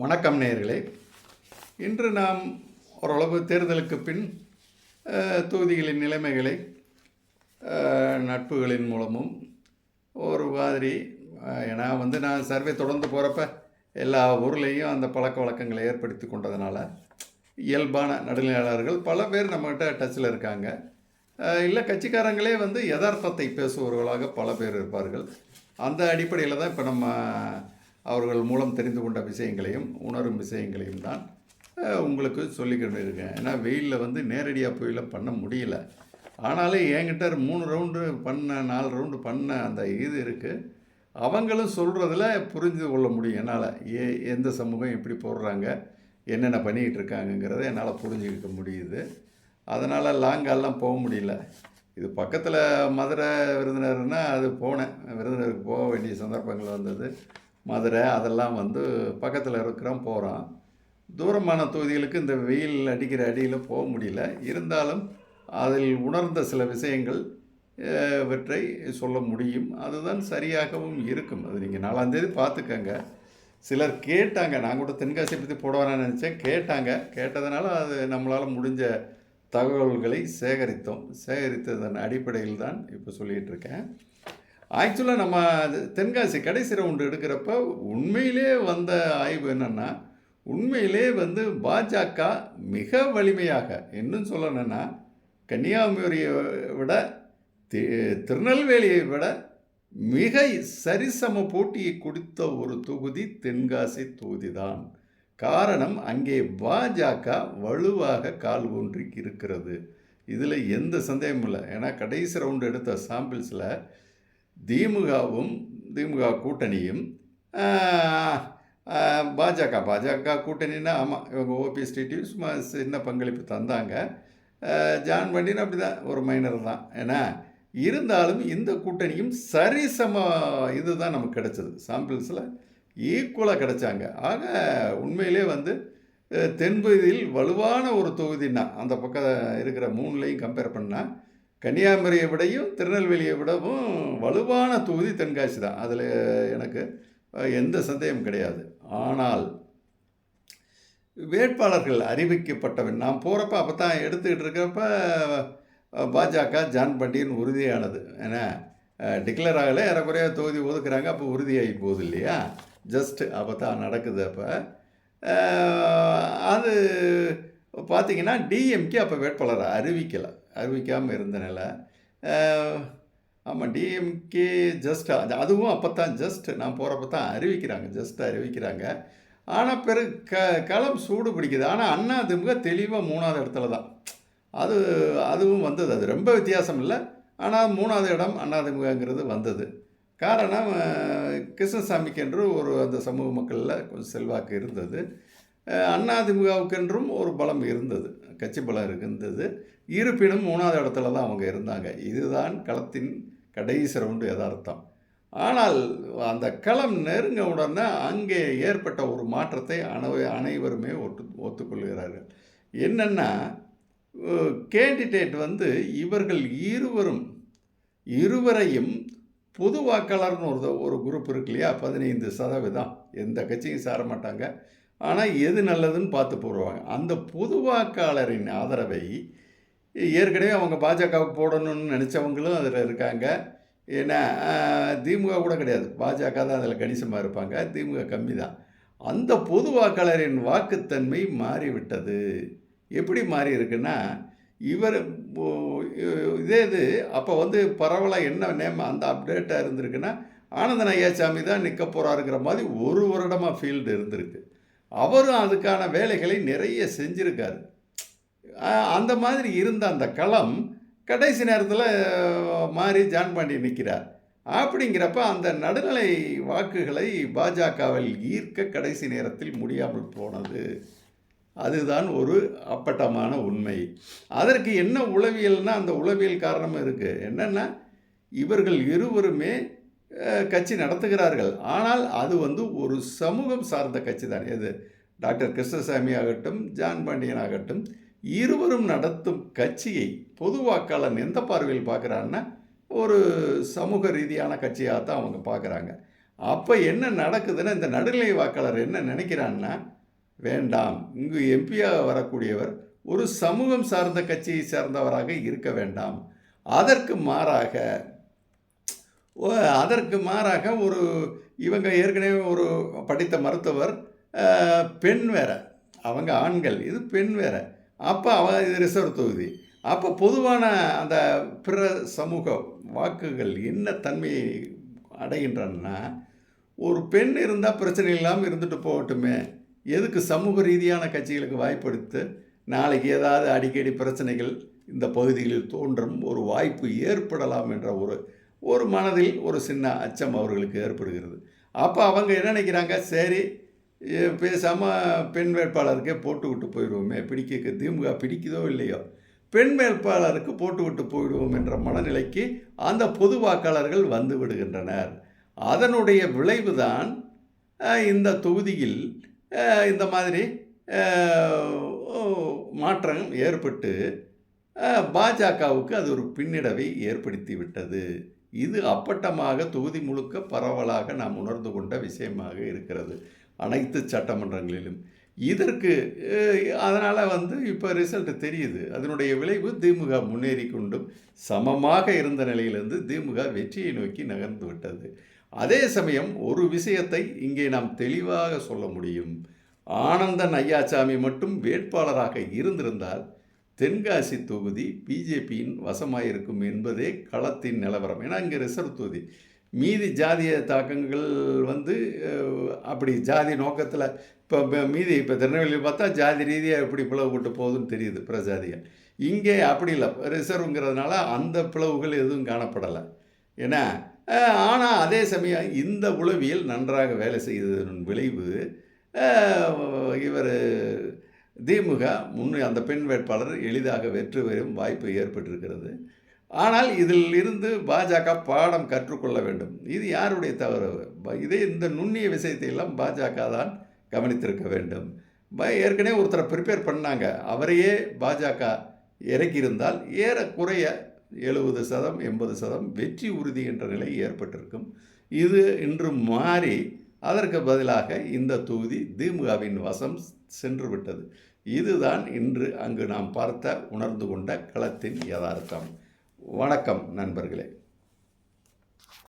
வணக்கம் நேயர்களே. இன்று நாம் ஓரளவு தேர்தலுக்கு பின் தொகுதிகளின் நிலைமைகளை நட்புகளின் மூலமும் ஒரு மாதிரி ஏன்னா வந்து நான் சர்வே தொடர்ந்து போகிறப்ப எல்லா ஊர்லேயும் அந்த பழக்க வழக்கங்களை ஏற்படுத்தி கொண்டதுனால இயல்பான நடுநிலையாளர்கள் பல பேர் நம்மகிட்ட டச்சில் இருக்காங்க. இல்லை கட்சிக்காரங்களே வந்து யதார்த்தத்தை பேசுபவர்களாக பல பேர் இருப்பார்கள். அந்த அடிப்படையில் தான் இப்போ நம்ம அவர்கள் மூலம் தெரிந்து கொண்ட விஷயங்களையும் உணரும் விஷயங்களையும் தான் உங்களுக்கு சொல்லிக்கிட்டு இருக்கேன் ஏன்னா வெயிலில் வந்து நேரடியாக போயில பண்ண முடியல. ஆனாலும் என்கிட்ட மூணு ரவுண்டு பண்ண நாலு ரவுண்டு பண்ண அந்த இது இருக்குது அவங்களும் சொல்கிறதுல புரிஞ்சு கொள்ள முடியும். என்னால் ஏ எந்த சமூகம் எப்படி போடுறாங்க என்னென்ன பண்ணிக்கிட்டு இருக்காங்கங்கிறத என்னால் புரிஞ்சுக்க முடியுது. அதனால் லாங்காலாம் போக முடியல. இது பக்கத்தில் மதுரை விருந்தினர்னால் அது போனேன். விருந்தினருக்கு போக வேண்டிய சந்தர்ப்பங்கள் வந்தது. மதுரை அதெல்லாம் வந்து பக்கத்தில் இருக்கிறோம் போகிறோம் தூரமான தொகுதிகளுக்கு இந்த வெயில் அடிக்கிற அடியில் போக முடியல. இருந்தாலும் அதில் உணர்ந்த சில விஷயங்கள் இவற்றை சொல்ல முடியும். அதுதான் சரியாகவும் இருக்கும். அது நீங்கள் நாலாந்தேதி பார்த்துக்கங்க. சிலர் கேட்டாங்க. நான் கூட தென்காசியை பற்றி போடுவானு நினச்சேன். கேட்டாங்க. கேட்டதுனால அது நம்மளால் முடிஞ்ச தகவல்களை சேகரித்தோம். சேகரித்ததன் அடிப்படையில் தான் இப்போ சொல்லிகிட்டு இருக்கேன். ஆக்சுவலாக நம்ம அது தென்காசி கடைசி ரவுண்டு எடுக்கிறப்ப உண்மையிலே வந்த ஆய்வு என்னென்னா உண்மையிலே வந்து பாஜக மிக வலிமையாக இன்னும் சொல்லணும்னா கன்னியாகுமரியை விட தி- திருநெல்வேலியை விட மிக சரிசம போட்டியை கொடுத்த ஒரு தொகுதி தென்காசி தொகுதி தான் காரணம் அங்கே பாஜக வலுவாக கால் ஊன்றி இருக்கிறது. இதில் எந்த சந்தேகமும் இல்லை. ஏன்னா கடைசி ரவுண்டு எடுத்த சாம்பிள்ஸில் திமுகவும் திமுக கூட்டணியும் பாஜக பாஜக கூட்டணின்னா ஆமாம் இவங்க ஓபிஎஸ் டிடிவி சும்மா சின்ன பங்களிப்பு தந்தாங்க. ஜான் பண்டின் அப்படி தான் ஒரு மைனர் தான். ஏன்னா இருந்தாலும் இந்த கூட்டணியும் சரிசம இதுதான் நமக்கு கிடைச்சது. சாம்பிள்ஸில் ஈக்குவலாக கிடைச்சாங்க. ஆக உண்மையிலே வந்து தென்பகுதியில் வலுவான ஒரு தொகுதின்னா அந்த பக்கம் இருக்கிற மூணுலையும் கம்பேர் பண்ணால் கன்னியாகுமரியை விடையும் திருநெல்வேலியை விடவும் வலுவான தொகுதி தென்காசி தான். அதில் எனக்கு எந்த சந்தேகம் கிடையாது. ஆனால் வேட்பாளர்கள் அறிவிக்கப்பட்டவன் நான் போகிறப்ப அப்போ தான் எடுத்துக்கிட்டு இருக்கிறப்ப பாஜக ஜான் பண்டின்னு உறுதியானது. ஏன்னா டிக்ளேர் ஆகலை ஏறக்குறைய தொகுதி ஒதுக்குறாங்க அப்போ உறுதியாகி போகுது இல்லையா? ஜஸ்ட் அப்போ தான் நடக்குது அப்போ. அது பார்த்தீங்கன்னா டிஎம்கே அப்போ வேட்பாளரை அறிவிக்கலை. அறிவிக்காமல் இருந்த நிலை. ஆமாம் டிஎம்கே ஜஸ்ட் அதுவும் அப்போ தான் ஜஸ்ட் நான் போகிறப்ப தான் அறிவிக்கிறாங்க ஜஸ்ட் அறிவிக்கிறாங்க. ஆனால் பிறகு க களம் சூடு பிடிக்குது. ஆனால் அண்ணா திமுக தெளிவாக மூணாவது இடத்துல தான். அது அதுவும் வந்தது. அது ரொம்ப வித்தியாசம் இல்லை. ஆனால் மூணாவது இடம் அதிமுகங்கிறது வந்தது. காரணம் கிருஷ்ணசாமிக்கென்று ஒரு அந்த சமூக மக்களில் கொஞ்சம் செல்வாக்கு இருந்தது. அஹ், அதிமுகவுக்கென்றும் ஒரு பலம் இருந்தது. கட்சி பலம் இருந்தது. இருப்பினும் மூணாவது இடத்துல தான் அவங்க இருந்தாங்க. இதுதான் களத்தின் கடைசி ரவுண்டு எதார்த்தம் ஆனால் அந்த களம் நெருங்க உடனே அங்கே ஏற்பட்ட ஒரு மாற்றத்தை அனவை அனைவருமே ஒத்து ஒத்துக்கொள்கிறார்கள். என்னென்னா கேண்டிடேட் வந்து இவர்கள் இருவரும் இருவரையும் பொது வாக்காளர்னு ஒரு ஒரு குரூப் இருக்கு இல்லையா? பதினைந்து சதவீதம். எந்த கட்சியும் சார மாட்டாங்க. ஆனால் எது நல்லதுன்னு பார்த்து போடுவாங்க. அந்த பொது வாக்காளரின் ஆதரவை ஏற்கனவே அவங்க பாஜகவுக்கு போடணும்னு நினச்சவங்களும் அதில் இருக்காங்க. ஏன்னா திமுக கூட கிடையாது. பாஜக தான் அதில் கணிசமாக இருப்பாங்க. திமுக கம்மி தான் அந்த பொது வாக்காளரின் வாக்குத்தன்மை மாறிவிட்டது. எப்படி மாறி இருக்குன்னா இவர் இதே இது அப்போ வந்து பரவலாக என்ன நேம் அந்த அப்டேட்டாக இருந்திருக்குன்னா ஆனந்தன் ஐயாசாமி தான் நிற்க போகிறாருங்கிற மாதிரி ஒரு வருடமாக ஃபீல்டு இருந்திருக்கு. அவரும் அதுக்கான வேலைகளை நிறைய செஞ்சுருக்காரு. அந்த மாதிரி இருந்த அந்த களம் கடைசி நேரத்தில் மாறி ஜான் பாண்டி நிற்கிறார் அப்படிங்கிறப்ப அந்த நடுநிலை வாக்குகளை பாஜகவில் ஈர்க்க கடைசி நேரத்தில் முடியாமல் போனது. அதுதான் ஒரு அப்பட்டமான உண்மை. அதற்கு என்ன உளவியல்னா அந்த உளவியல் காரணம் இருக்குது என்னென்னா இவர்கள் இருவருமே கட்சி நடத்துகிறார்கள். ஆனால் அது வந்து ஒரு சமூகம் சார்ந்த கட்சி தான். எது? டாக்டர் கிருஷ்ணசாமி ஆகட்டும் ஜான் பாண்டியன் ஆகட்டும் இருவரும் நடத்தும் கட்சியை பொது வாக்காளன் எந்த பார்வையில் பார்க்குறான்னா ஒரு சமூக ரீதியான கட்சியாக தான் அவங்க பார்க்குறாங்க. அப்போ என்ன நடக்குதுன்னா இந்த நடுநிலை வாக்காளர் என்ன நினைக்கிறான்னா வேண்டாம் இங்கு எம்பியாக வரக்கூடியவர் ஒரு சமூகம் சார்ந்த கட்சியை சேர்ந்தவராக இருக்க வேண்டாம். அதற்கு மாறாக ஓ- அதற்கு மாறாக ஒரு இவங்க ஏற்கனவே ஒரு படித்த மருத்துவர் பெண் வேற. அவங்க ஆண்கள் இது பெண் வேற. அப்போ அவ இது ரிசர்வ் தொகுதி. அப்போ பொதுவான அந்த பிற சமூக வாக்குகள் என்ன தன்மையை அடைகின்றன்னா ஒரு பெண் இருந்தால் பிரச்சனை இல்லாமல் இருந்துட்டு போகட்டுமே. எதுக்கு சமூக ரீதியான கட்சிகளுக்கு வாய்ப்படுத்து நாளைக்கு ஏதாவது அடிக்கடி பிரச்சனைகள் இந்த பகுதிகளில் தோன்றும் ஒரு வாய்ப்பு ஏற்படலாம் என்ற ஒரு ஒரு மனதில் ஒரு சின்ன அச்சம் அவர்களுக்கு ஏற்படுகிறது. அப்போ அவங்க என்ன நினைக்கிறாங்க? சரி பேசாமல் பெண் வேட்பாளருக்கே போட்டு விட்டு போயிடுவோமே. பிடிக்க திமுக பிடிக்குதோ இல்லையோ? பெண் வேட்பாளருக்கு போட்டு விட்டு போயிடுவோம் என்ற மனநிலைக்கு அந்த பொது வாக்காளர்கள் வந்து விடுகின்றனர். அதனுடைய விளைவுதான் இந்த தொகுதியில் இந்த மாதிரி மாற்றம் ஏற்பட்டு பாஜகவுக்கு அது ஒரு பின்னடைவை ஏற்படுத்தி விட்டது. இது அப்பட்டமாக தொகுதி முழுக்க பரவலாக நாம் உணர்ந்து கொண்ட விஷயமாக இருக்கிறது. அனைத்து சட்டமன்றங்களிலும். இதற்கு அதனால் வந்து இப்போ ரிசல்ட் தெரியுது. அதனுடைய விளைவு திமுக முன்னேறி கொண்டும் சமமாக இருந்த நிலையிலிருந்து திமுக வெற்றியை நோக்கி நகர்ந்து விட்டது. அதே சமயம் ஒரு விஷயத்தை இங்கே நாம் தெளிவாக சொல்ல முடியும். ஆனந்தன் ஐயாசாமி மட்டும் வேட்பாளராக இருந்திருந்தால் தென்காசி தொகுதி பிஜேபியின் வசமாயிருக்கும் என்பதே களத்தின் நிலவரம். ஏன்னா இங்கே ரிசர்வ் தொகுதி. மீதி ஜாதிய தாக்கங்கள் வந்து அப்படி ஜாதி நோக்கத்தில் இப்போ மீதி இப்போ திருநெல்வேலியில் பார்த்தா ஜாதி ரீதியாக எப்படி பிளவு கொண்டு போகுதுன்னு தெரியுது பிரஜாதிகள். இங்கே அப்படி இல்லை. ரிசர்வ்ங்கிறதுனால அந்த பிளவுகள் எதுவும் காணப்படலை. ஏன்னா ஆனால் அதே சமயம் இந்த உளவியல் நன்றாக வேலை செய்ததன் விளைவு இவர் திமுக முன்னே அந்த பெண் வேட்பாளர் எளிதாக வெற்றி பெறும் வாய்ப்பு ஏற்பட்டிருக்கிறது. ஆனால் இதில் இருந்து பாஜக பாடம் கற்றுக்கொள்ள வேண்டும். இது யாருடைய தவறு? இதே இந்த நுண்ணிய விஷயத்தை எல்லாம் பாஜக தான் கவனித்திருக்க வேண்டும். ப- ஏற்கனவே ஒருத்தரை ப்ரிப்பேர் பண்ணாங்க. அவரையே பாஜக இறக்கியிருந்தால் ஏறக்குறைய எழுபது சதம் எண்பது சதம் வெற்றி உறுதி என்ற நிலை ஏற்பட்டிருக்கும். இது இன்று மாறி அதற்கு பதிலாக இந்த தொகுதி திமுகவின் வசம் சென்று விட்டது. இதுதான் இன்று அங்கு நாம் பார்த்த உணர்ந்து கொண்ட களத்தின் யதார்த்தம். வணக்கம் நண்பர்களே.